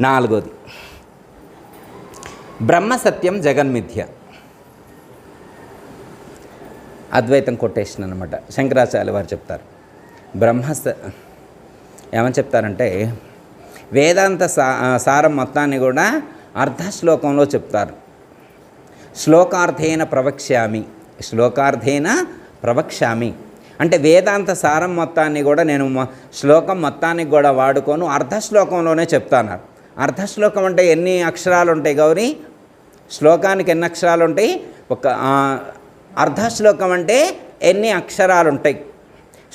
నాలుగోది. బ్రహ్మ సత్యం జగన్మిథ్య అద్వైతం కొటేషన్ అనమాట శంకరాచార్య వారు చెప్తారు. బ్రహ్మ ఏమని చెప్తారంటే వేదాంత సా సారం మొత్తాన్ని కూడా అర్ధ శ్లోకంలో చెప్తారు. శ్లోకార్థేన ప్రవక్ష్యామి శ్లోకార్థేన ప్రవక్ష్యామి. అంటే వేదాంత సారం మొత్తాన్ని కూడా నేను శ్లోకం మొత్తానికి కూడా వాడుకోను అర్ధ శ్లోకంలోనే చెప్తాను అర్ధశ్లోకం అంటే ఎన్ని అక్షరాలు ఉంటాయి గౌరీ? శ్లోకానికి ఎన్ని అక్షరాలు ఉంటాయి ఒక అర్ధశ్లోకం అంటే ఎన్ని అక్షరాలు ఉంటాయి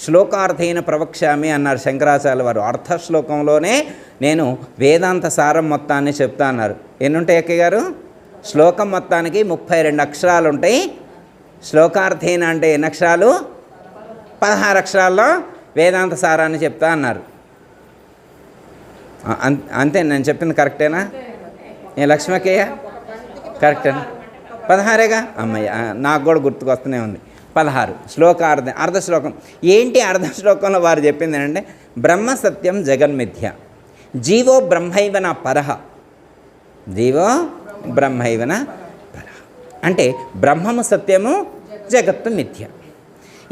శ్లోకార్థైన ప్రవక్ష్యామి అన్నారు శంకరాచార్య వారు అర్ధ శ్లోకంలోనే నేను వేదాంత సారం మొత్తాన్ని చెప్తా అన్నారు. ఎన్నుంటాయి అక్కయ్య గారు శ్లోకం మొత్తానికి ముప్పై రెండు అక్షరాలు ఉంటాయి శ్లోకార్థైన అంటే ఎన్ని అక్షరాలు? పదహారు అక్షరాల్లో వేదాంత సారాన్ని చెప్తా అన్నారు. అంతే నేను చెప్పింది కరెక్టేనా? ఏ లక్ష్మక్కయ్య కరెక్టేనా పదహారేగా? అమ్మయ్య నాకు కూడా గుర్తుకొస్తూనే ఉంది. పదహారు. శ్లోకార్ధ అర్ధ శ్లోకం. ఏంటి అర్ధ శ్లోకంలో వారు చెప్పింది ఏంటంటే బ్రహ్మ సత్యం జగన్మిథ్య. జీవో బ్రహ్మైవన పరహ జీవో బ్రహ్మైవన పరహ అంటే బ్రహ్మము సత్యము జగత్తు మిథ్య.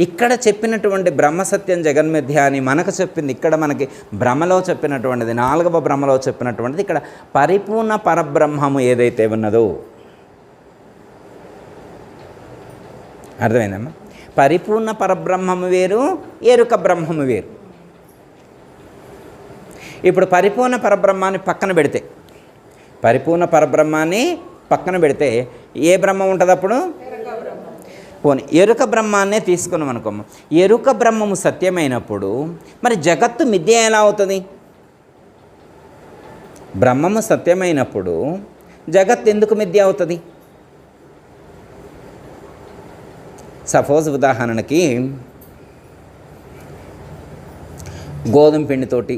ఇక్కడ చెప్పినటువంటి బ్రహ్మసత్యం జగన్మిథ్య అని మనకు చెప్పింది ఇక్కడ మనకి భ్రమలో చెప్పినటువంటిది నాలుగవ భ్రమలో చెప్పినటువంటిది ఇక్కడ పరిపూర్ణ పరబ్రహ్మము ఏదైతే ఉన్నదో. అర్థమైందమ్మా? పరిపూర్ణ పరబ్రహ్మము వేరు ఎరుక బ్రహ్మము వేరు. ఇప్పుడు పరిపూర్ణ పరబ్రహ్మాన్ని పక్కన పెడితే పరిపూర్ణ పరబ్రహ్మాన్ని పక్కన పెడితే ఏ బ్రహ్మం ఉంటుంది అప్పుడు పోనీ ఎరుక బ్రహ్మాన్నే తీసుకున్నాం అనుకోమ్మ ఎరుక బ్రహ్మము సత్యమైనప్పుడు మరి జగత్తు మిథ్య ఎలా అవుతుంది? బ్రహ్మము సత్యమైనప్పుడు జగత్ ఎందుకు మిథ్య అవుతుంది? సపోజ్ ఉదాహరణకి గోధుమ పిండితోటి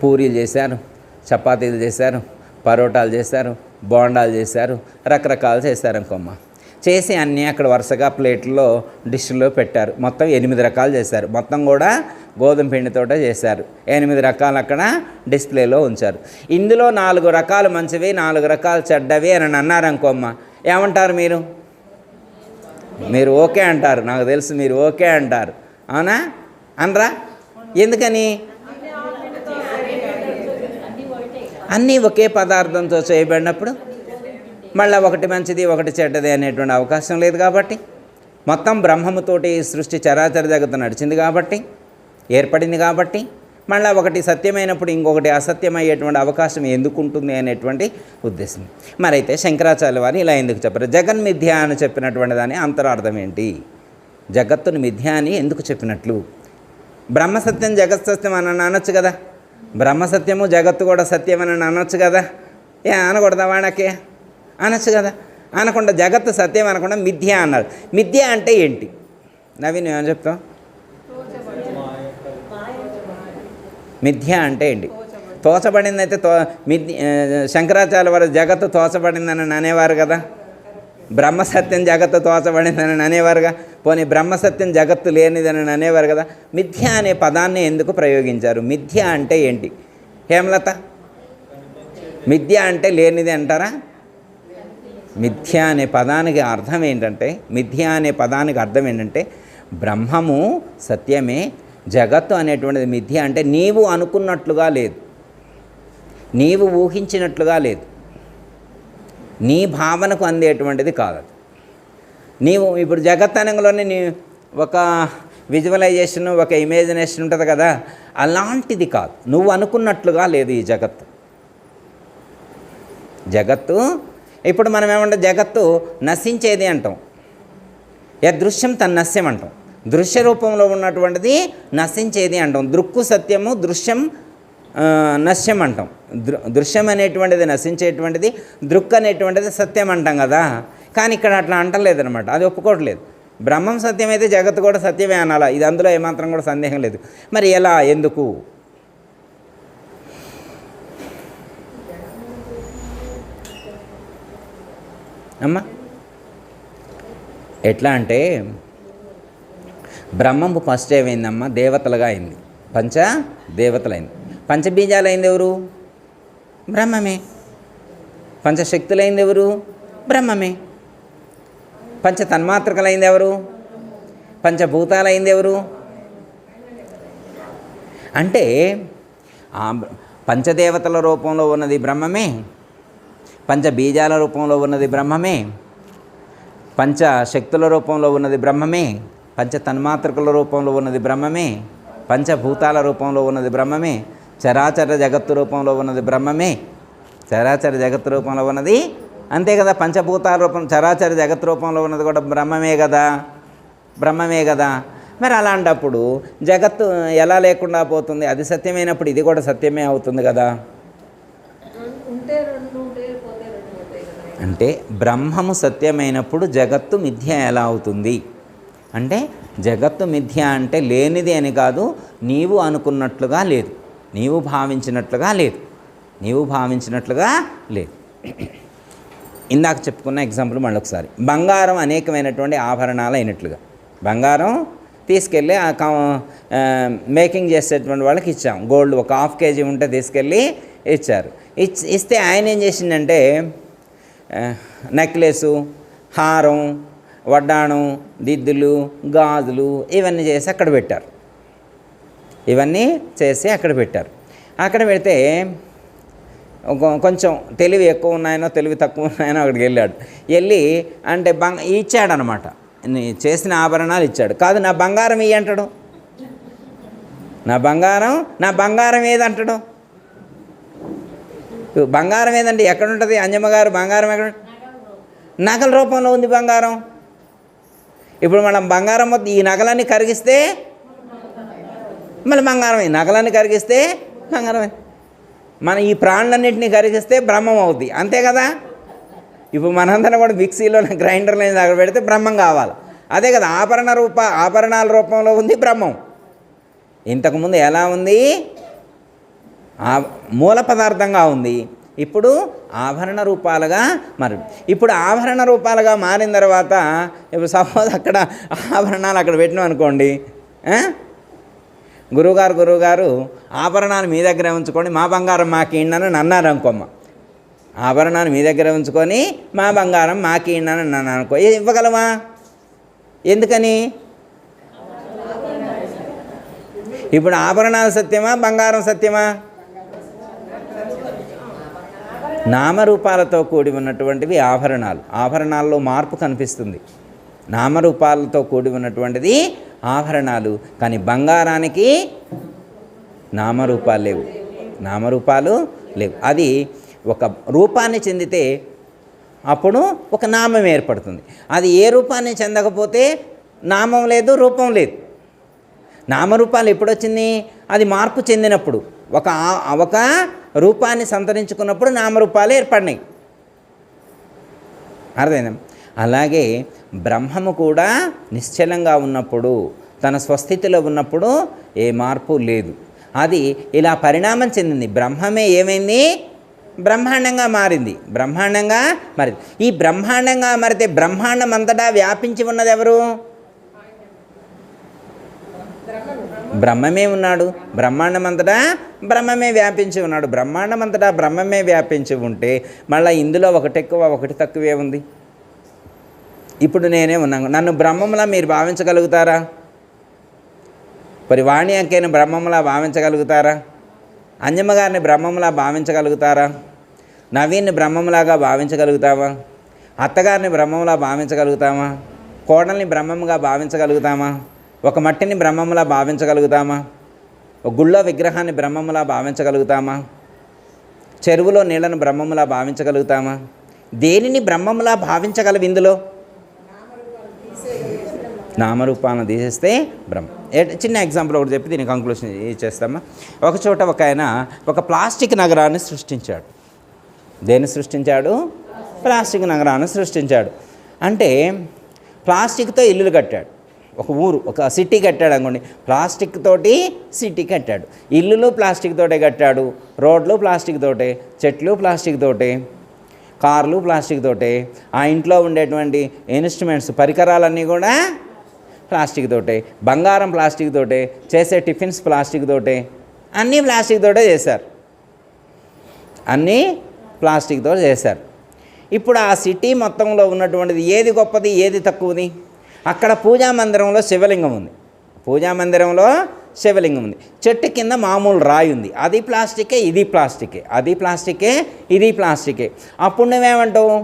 పూరీలు చేశారు చపాతీలు చేశారు పరోటాలు చేశారు బోండాలు చేశారు రకరకాలు చేశారు అనుకోమ్మ చేసి అన్నీ అక్కడ వరుసగా ప్లేట్లో డిష్లో పెట్టారు. మొత్తం ఎనిమిది రకాలు చేశారు. మొత్తం కూడా గోధుమ పిండితోట చేశారు. ఎనిమిది రకాలు అక్కడ డిస్ప్లేలో ఉంచారు. ఇందులో నాలుగు రకాలు మంచివి నాలుగు రకాలు చెడ్డవి అని అన్నారు అనుకోమ్మ ఏమంటారు మీరు? మీరు ఓకే అంటారు. నాకు తెలుసు మీరు ఓకే అంటారు. అవునా? అనరా? ఎందుకని? అన్నీ ఒకే పదార్థంతో చేయబడినప్పుడు మళ్ళీ ఒకటి మంచిది ఒకటి చెడ్డది అనేటువంటి అవకాశం లేదు కాబట్టి మొత్తం బ్రహ్మముతోటి సృష్టి చరాచర జగత్తు నడిచింది కాబట్టి ఏర్పడింది కాబట్టి మళ్ళీ ఒకటి సత్యమైనప్పుడు ఇంకొకటి అసత్యమయ్యేటువంటి అవకాశం ఎందుకు ఉంటుంది అనేటువంటి ఉద్దేశం. మరైతే శంకరాచార్య వారు ఇలా ఎందుకు చెప్పారు? జగన్ మిథ్య అని చెప్పినటువంటి దాని అంతరార్థం ఏంటి? జగత్తుని మిథ్య అని ఎందుకు చెప్పినట్లు? బ్రహ్మసత్యం జగత్ సత్యం అని అనొచ్చు కదా. బ్రహ్మసత్యము జగత్తు కూడా సత్యం అని అనొచ్చు కదా. ఏ అనకూడదా వాడకే అనొచ్చు కదా? అనకుండా జగత్తు సత్యం అనకుండా మిథ్య అన్నారు మిథ్య అంటే ఏంటి? నవీన్ ఏమని చెప్తావు? మిథ్య అంటే ఏంటి? తోచబడిందైతే తో మిథ్య శంకరాచార్య వారు జగత్తు తోచబడిందని అనేవారు కదా? బ్రహ్మసత్యం జగత్తు తోచబడిందని అనేవారుగా పోనీ బ్రహ్మసత్యం జగత్తు లేనిదని అనేవారు కదా? మిథ్య అనే పదాన్ని ఎందుకు ప్రయోగించారు? మిథ్య అంటే ఏంటి? హేమలత? మిథ్య అంటే లేనిది అంటారా? మిథ్య అనే పదానికి అర్థం ఏంటంటే మిథ్య అనే పదానికి అర్థం ఏంటంటే బ్రహ్మము సత్యమే జగత్తు అనేటువంటిది మిథ్య అంటే నీవు అనుకున్నట్లుగా లేదు. నీవు ఊహించినట్లుగా లేదు. నీ భావనకు అందేటువంటిది కాదు నీవు ఇప్పుడు జగత్ అనగానే నీ ఒక విజువలైజేషన్ ఒక ఇమేజినేషన్ ఉంటుంది కదా అలాంటిది కాదు. నువ్వు అనుకున్నట్లుగా లేదు ఈ జగత్తు. జగత్తు ఇప్పుడు మనం ఏమంటాం? జగత్తు నశించేది అంటాం. యదృశ్యం తన నశ్యం అంటాం. దృశ్య రూపంలో ఉన్నటువంటిది నశించేది అంటాం. దృక్కు సత్యము దృశ్యం నశ్యం అంటాం. దృ దృశ్యం అనేటువంటిది నశించేటువంటిది దృక్ అనేటువంటిది సత్యం అంటాం కదా. కానీ ఇక్కడ అట్లా అంటలేదనమాట అది ఒప్పుకోవట్లేదు. బ్రహ్మం సత్యమైతే జగత్తు కూడా సత్యమే అనాలా? ఇది అందులో ఏమాత్రం కూడా సందేహం లేదు. మరి ఎలా? ఎందుకు? అమ్మా. ఎట్లా అంటే బ్రహ్మము ఫస్ట్ ఏమైందమ్మా? దేవతలుగా అయింది. పంచ? దేవతలైంది. పంచబీజాలు అయింది ఎవరు? బ్రహ్మమే. పంచశక్తులైంది ఎవరు? బ్రహ్మమే. పంచ తన్మాత్రకలైంది ఎవరు? పంచభూతాలైంది ఎవరు? అంటే ఆ పంచదేవతల రూపంలో ఉన్నది బ్రహ్మమే. పంచబీజాల రూపంలో ఉన్నది బ్రహ్మమే. పంచ శక్తుల రూపంలో ఉన్నది బ్రహ్మమే. పంచ తన్మాత్రకుల రూపంలో ఉన్నది బ్రహ్మమే. పంచభూతాల రూపంలో ఉన్నది బ్రహ్మమే. చరాచర జగత్తు రూపంలో ఉన్నది బ్రహ్మమే. చరాచర జగత్తు రూపంలో ఉన్నది అంతే కదా పంచభూతాల రూపం చరాచర జగత్ రూపంలో ఉన్నది కూడా బ్రహ్మమే కదా. బ్రహ్మమే కదా. మరి అలాంటప్పుడు జగత్తు ఎలా లేకుండా పోతుంది? అది సత్యమైనప్పుడు ఇది కూడా సత్యమే అవుతుంది కదా ఉంటే రెండు ఉంటాయి పోతే రెండు ఉంటాయి కదా అంటే బ్రహ్మము సత్యమైనప్పుడు జగత్తు మిథ్య ఎలా అవుతుంది? అంటే జగత్తు మిథ్య అంటే లేనిది అని కాదు నీవు అనుకున్నట్లుగా లేదు. నీవు భావించినట్లుగా లేదు. నీవు భావించినట్లుగా లేదు. ఇందాక చెప్పుకున్న ఎగ్జాంపుల్ మళ్ళీ ఒకసారి బంగారం అనేకమైనటువంటి ఆభరణాలు అయినట్లుగా. బంగారం తీసుకెళ్ళి ఆ మేకింగ్ చేసేటువంటి వాళ్ళకి ఇచ్చాం. గోల్డ్ ఒక హాఫ్ కేజీ ఉంటే తీసుకెళ్ళి ఇచ్చారు. ఇచ్ ఇస్తే ఆయన ఏం చేసిందంటే నెక్లెసు హారం వడ్డాణం దిద్దులు గాజులు ఇవన్నీ చేసి అక్కడ పెట్టారు. ఇవన్నీ చేసి అక్కడ పెట్టారు. అక్కడ పెడితే కొంచెం తెలివి ఎక్కువ ఉన్నాయనో తెలివి తక్కువ ఉన్నాయనో అక్కడికి వెళ్ళాడు. వెళ్ళి అంటే బంగ ఇచ్చాడనమాట. చేసిన ఆభరణాలు ఇచ్చాడు. కాదు నా బంగారం ఇయ్యి అంటాడు. నా బంగారం నా బంగారం ఏదంటాడు బంగారం ఏదండి? ఎక్కడ ఉంటుంది అంజమ్మగారు బంగారం ఎక్కడ నగల రూపంలో ఉంది బంగారం. ఇప్పుడు మనం బంగారం ఈ నగలన్నీ కరిగిస్తే మళ్ళీ బంగారమే నగలన్నీ కరిగిస్తే బంగారమే మన ఈ ప్రాణులన్నింటినీ కరిగిస్తే బ్రహ్మం అవుద్ది. అంతే కదా? ఇప్పుడు మనందరం కూడా మిక్సీలో గ్రైండర్లో దగ్గర పెడితే బ్రహ్మం కావాలి. అదే కదా ఆభరణ రూప ఆభరణాల రూపంలో ఉంది బ్రహ్మం. ఇంతకుముందు ఎలా ఉంది? మూల పదార్థంగా ఉంది. ఇప్పుడు ఆభరణ రూపాలుగా మరి ఇప్పుడు ఆభరణ రూపాలుగా మారిన తర్వాత ఇప్పుడు సపోజ్ అక్కడ ఆభరణాలు అక్కడ పెట్టినాం అనుకోండి గురువుగారు గురువుగారు ఆభరణాలు మీ దగ్గరే ఉంచుకొని మా బంగారం మాకు అన్నారు అనుకోమ్మ. ఆభరణాన్ని మీ దగ్గర ఉంచుకొని మా బంగారం మాకు నన్ను అనుకో ఇవ్వగలమా ఎందుకని? ఇప్పుడు ఆభరణాలు సత్యమా బంగారం సత్యమా? నామరూపాలతో కూడి ఉన్నటువంటివి ఆభరణాలు. ఆభరణాల్లో మార్పు కనిపిస్తుంది. నామరూపాలతో కూడి ఉన్నటువంటిది ఆభరణాలు. కానీ బంగారానికి నామరూపాలు లేవు. నామరూపాలు లేవు. అది ఒక రూపాన్ని చెందితే అప్పుడు ఒక నామం ఏర్పడుతుంది. అది ఏ రూపాన్ని చెందకపోతే నామం లేదు రూపం లేదు. నామరూపాలు ఎప్పుడొచ్చింది? అది మార్పు చెందినప్పుడు. ఒక ఒక రూపాన్ని సంతరించుకున్నప్పుడు నామరూపాలు ఏర్పడినాయి. అర్థమైందా? అలాగే బ్రహ్మము కూడా నిశ్చలంగా ఉన్నప్పుడు తన స్వస్థితిలో ఉన్నప్పుడు ఏ మార్పు లేదు. అది ఇలా పరిణామం చెందింది. బ్రహ్మమే ఏమైంది? బ్రహ్మాండంగా మారింది. బ్రహ్మాండంగా మరి ఈ బ్రహ్మాండంగా మారితే బ్రహ్మాండం అంతటా వ్యాపించి ఉన్నది ఎవరు బ్రహ్మమే ఉన్నాడు బ్రహ్మాండమంతటా బ్రహ్మమే వ్యాపించి ఉన్నాడు. బ్రహ్మాండమంతటా బ్రహ్మమే వ్యాపించి ఉంటే మళ్ళీ ఇందులో ఒకటి ఎక్కువ ఒకటి తక్కువే ఉంది. ఇప్పుడు నేనే ఉన్నాను. నన్ను బ్రహ్మంలా మీరు భావించగలుగుతారా? మరి వాణి అంకేని బ్రహ్మంలా భావించగలుగుతారా? అంజమ్మ గారిని బ్రహ్మంలా భావించగలుగుతారా? నవీన్ని బ్రహ్మంలాగా భావించగలుగుతావా? అత్తగారిని బ్రహ్మంలా భావించగలుగుతామా కోడల్ని బ్రహ్మంగా భావించగలుగుతామా ఒక మట్టిని బ్రహ్మములా భావించగలుగుతామా? ఒక గుళ్ళో విగ్రహాన్ని బ్రహ్మములా భావించగలుగుతామా? చెరువులో నీళ్ళను బ్రహ్మములా భావించగలుగుతామా? దేనిని బ్రహ్మములా భావించగలవు ఇందులో? నామరూపాలను తీసేస్తే బ్రహ్మ. చిన్న ఎగ్జాంపుల్ ఒకటి చెప్పి దీని కంక్లూషన్ చేస్తామా? ఒక చోట ఒక ఆయన ఒక ప్లాస్టిక్ నగరాన్ని సృష్టించాడు. దేన్ని సృష్టించాడు? ప్లాస్టిక్ నగరాన్ని సృష్టించాడు. అంటే ప్లాస్టిక్తో ఇల్లులు కట్టాడు. ఒక ఊరు ఒక సిటీ కట్టాడు అనుకోండి ప్లాస్టిక్ తోటి సిటీ కట్టాడు. ఇల్లులు ప్లాస్టిక్ తోటే కట్టాడు రోడ్లు ప్లాస్టిక్ తోటే చెట్లు ప్లాస్టిక్ తోటే కార్లు ప్లాస్టిక్ తోటే ఆ ఇంట్లో ఉండేటువంటి ఇన్స్ట్రుమెంట్స్ పరికరాలన్నీ కూడా ప్లాస్టిక్ తోటే బంగారం ప్లాస్టిక్ తోటే చేసే టిఫిన్స్ ప్లాస్టిక్ తోటే అన్నీ ప్లాస్టిక్ తోటే చేశారు. అన్నీ ప్లాస్టిక్తో చేశారు. ఇప్పుడు ఆ సిటీ మొత్తంలో ఉన్నటువంటిది ఏది గొప్పది ఏది తక్కువది? అక్కడ పూజా మందిరంలో శివలింగం ఉంది. పూజా మందిరంలో శివలింగం ఉంది. చెట్టు కింద మామూలు రాయి ఉంది. అది ప్లాస్టికే ఇది ప్లాస్టికే. అది ప్లాస్టికే ఇది ప్లాస్టికే. అప్పుడు నువ్వేమంటావు?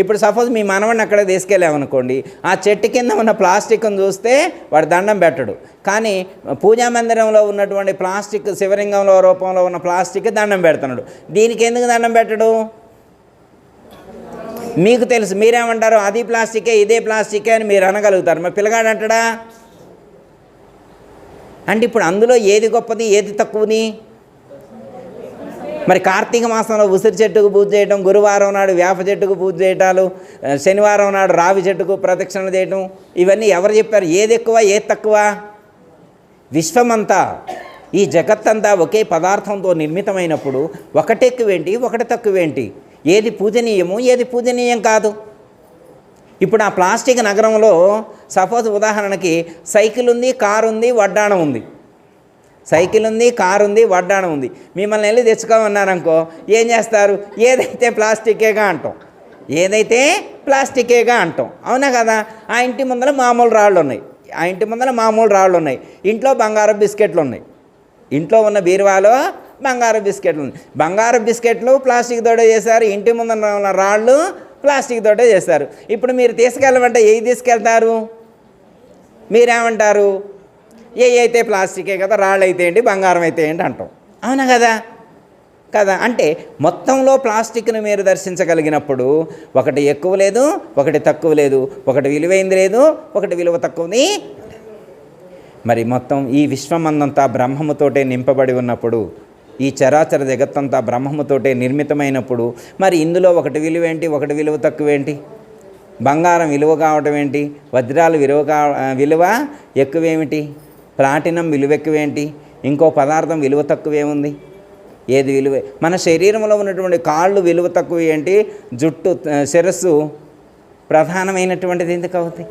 ఇప్పుడు సపోజ్ మీ మనవడిని అక్కడ తీసుకెళ్ళామనుకోండి ఆ చెట్టు కింద ఉన్న ప్లాస్టిక్ను చూస్తే వాడు దండం పెట్టడు. కానీ పూజా మందిరంలో ఉన్నటువంటి ప్లాస్టిక్ శివలింగంలో రూపంలో ఉన్న ప్లాస్టిక్ దండం పెడుతున్నాడు. దీనికి ఎందుకు దండం పెట్టడు? మీకు తెలుసు మీరేమంటారు? అది ప్లాస్టికే ఇదే ప్లాస్టికే అని మీరు అనగలుగుతారు. మరి పిల్లగాడు అంటాడా? అంటే ఇప్పుడు అందులో ఏది గొప్పది ఏది తక్కువది? మరి కార్తీక మాసంలో ఉసిరి చెట్టుకు పూజ చేయటం గురువారం నాడు వేప చెట్టుకు పూజ చేయటాలు శనివారం నాడు రావి చెట్టుకు ప్రదక్షిణ చేయటం ఇవన్నీ ఎవరు చెప్పారు? ఏది ఎక్కువ ఏది తక్కువ? విశ్వమంతా ఈ జగత్తంతా ఒకే పదార్థంతో నిర్మితమైనప్పుడు ఒకటి ఎక్కువేంటి ఒకటి తక్కువేంటి? ఏది పూజనీయము ఏది పూజనీయం కాదు. ఇప్పుడు ఆ ప్లాస్టిక్ నగరంలో సపోజ్ ఉదాహరణకి సైకిల్ ఉంది కారు ఉంది వడ్డాణం ఉంది. సైకిల్ ఉంది కారు ఉంది వడ్డాణం ఉంది. మిమ్మల్ని వెళ్ళి తెచ్చుకోమన్నారనుకో ఏం చేస్తారు? ఏదైతే ప్లాస్టికేగా అంటాం. ఏదైతే ప్లాస్టికేగా అంటాం. అవునా కదా? ఆ ఇంటి ముందర మామూలు రాళ్ళు ఉన్నాయి. ఆ ఇంటి ముందర మామూలు రాళ్ళు ఉన్నాయి. ఇంట్లో బంగారం బిస్కెట్లు ఉన్నాయి. ఇంట్లో ఉన్న బీరువాలో బంగారం బిస్కెట్లు బంగారు బంగారం బిస్కెట్లు ప్లాస్టిక్ తోట చేశారు ఇంటి ముందర ఉన్న రాళ్ళు ప్లాస్టిక్ తోటే చేశారు ఇప్పుడు మీరు తీసుకెళ్ళమంటే ఏవి తీసుకెళ్తారు? మీరేమంటారు? ఏ అయితే ప్లాస్టికే కదా రాళ్ళు అయితే ఏంటి బంగారం అయితే ఏంటి అంటాం. అవునా కదా? కదా? అంటే మొత్తంలో ప్లాస్టిక్ను మీరు దర్శించగలిగినప్పుడు ఒకటి ఎక్కువ లేదు ఒకటి తక్కువ లేదు ఒకటి విలువైంది లేదు ఒకటి విలువ తక్కువది మరి మొత్తం ఈ విశ్వమందంతా బ్రహ్మముతోటే నింపబడి ఉన్నప్పుడు ఈ చరాచర జగత్తంతా బ్రహ్మముతోటే నిర్మితమైనప్పుడు మరి ఇందులో ఒకటి విలువ ఏంటి? ఒకటి విలువ తక్కువేంటి బంగారం విలువ కావటం ఏంటి? వజ్రాలు విలువ కా విలువ ఎక్కువేమిటి? ప్లాటినం విలువ ఎక్కువేంటి? ఇంకో పదార్థం విలువ తక్కువేముంది? ఏది విలువ? మన శరీరంలో ఉన్నటువంటి కాళ్ళు విలువ తక్కువ ఏంటి? జుట్టు శిరస్సు ప్రధానమైనటువంటిది ఎందుకు అవుతుంది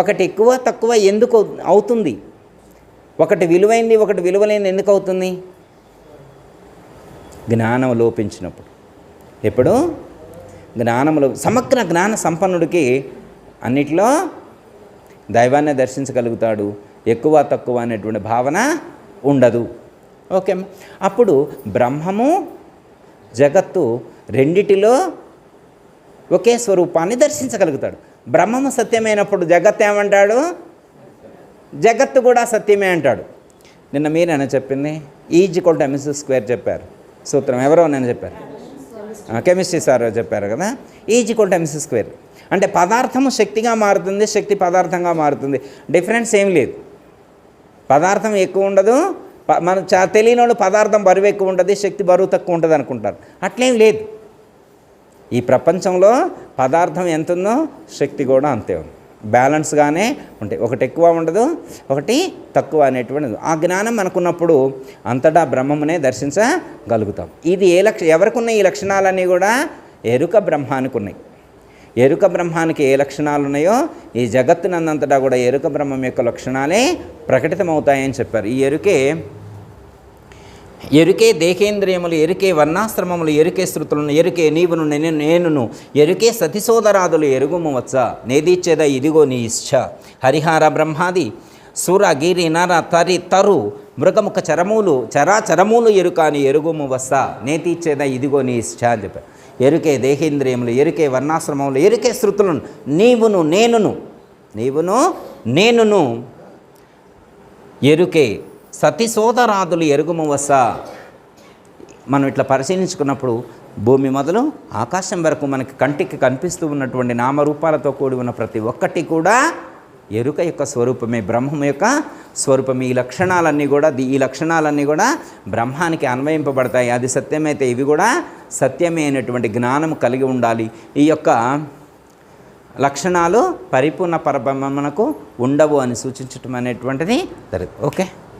ఒకటి ఎక్కువ తక్కువ ఎందుకు అవుతుంది? ఒకటి విలువైంది ఒకటి విలువలేని ఎందుకు అవుతుంది? జ్ఞానం లోపించినప్పుడు. ఎప్పుడు? జ్ఞానములో సమగ్ర జ్ఞాన సంపన్నుడికి అన్నిట్లో దైవాన్ని దర్శించగలుగుతాడు. ఎక్కువ తక్కువ అనేటువంటి భావన ఉండదు. ఓకే అప్పుడు బ్రహ్మము జగత్తు రెండిటిలో ఒకే స్వరూపాన్ని దర్శించగలుగుతాడు. బ్రహ్మము సత్యమైనప్పుడు జగత్ ఏమంటాడు? జగత్తు కూడా సత్యమే అంటాడు. నిన్న మీరేనా చెప్పింది? Is equal to MS square చెప్పారు. సూత్రం. ఎవరో నేను చెప్పారు కెమిస్ట్రీ సార్ చెప్పారు కదా. ఈజ్ ఈక్వల్ టు స్క్వేర్ అంటే పదార్థము శక్తిగా మారుతుంది శక్తి పదార్థంగా మారుతుంది. డిఫరెన్స్ ఏం లేదు. పదార్థం ఎక్కువ ఉండదు. ప- మనం చా తెలియని వాళ్ళు పదార్థం బరువు ఎక్కువ ఉంటుంది శక్తి బరువు తక్కువ ఉంటుంది అనుకుంటారు. అట్లేం లేదు. ఈ ప్రపంచంలో పదార్థం ఎంత ఉందో శక్తి కూడా అంతే ఉంది. బ్యాలెన్స్గానే ఉంటాయి. ఒకటి ఎక్కువ ఉండదు ఒకటి తక్కువ అనేటువంటిది. ఆ జ్ఞానం మనకున్నప్పుడు అంతటా బ్రహ్మమునే దర్శించగలుగుతాం. ఇది ఏ లక్ష ఎవరికున్న ఈ లక్షణాలన్నీ కూడా? ఎరుక బ్రహ్మానికి ఉన్నాయి ఎరుక బ్రహ్మానికి ఏ లక్షణాలు ఉన్నాయో ఈ జగత్తునందంతటా కూడా ఎరుక బ్రహ్మం యొక్క లక్షణాలే ప్రకటితమవుతాయని చెప్పారు. ఈ ఎరుకే ఎరుకే దేహేంద్రియములు ఎరుకే వర్ణాశ్రమములు ఎరుకే శృతులను ఎరుకే నీవును నేను నేనును ఎరుకే సతిసోదరాదులు ఎరుగుము వచ్చ నేదీచ్చేద ఇదిగో నీ ఇష్ట హరిహార బ్రహ్మాది సూర గిరి నర తరి తరు మృగముఖ చరములు చరాచరములు ఎరుకాని ఎరుగుము వస్తా నేతిచ్చేద ఇదిగో నీ ఇష్ట అని చెప్పారు. ఎరుకే దేహేంద్రియములు ఎరుకే వర్ణాశ్రమములు ఎరుకే శృతులను నీవును నేనును నీవును నేనును ఎరుకే సతి సోదరాదులు ఎరుగుము మనం ఇట్లా పరిశీలించుకున్నప్పుడు భూమి మొదలు ఆకాశం వరకు మనకి కంటికి కనిపిస్తూ ఉన్నటువంటి నామరూపాలతో కూడి ఉన్న ప్రతి ఒక్కటి కూడా ఎరుక యొక్క స్వరూపమే బ్రహ్మం యొక్క స్వరూపమే. ఈ లక్షణాలన్నీ కూడా ఈ లక్షణాలన్నీ కూడా బ్రహ్మానికి అన్వయింపబడతాయి. అది సత్యమైతే ఇవి కూడా సత్యమే అనేటువంటి జ్ఞానం కలిగి ఉండాలి. ఈ యొక్క లక్షణాలు పరిపూర్ణ పరబ్రహ్మమునకు ఉండవు అని సూచించటం అనేటువంటిది జరుగుతుంది. ఓకే?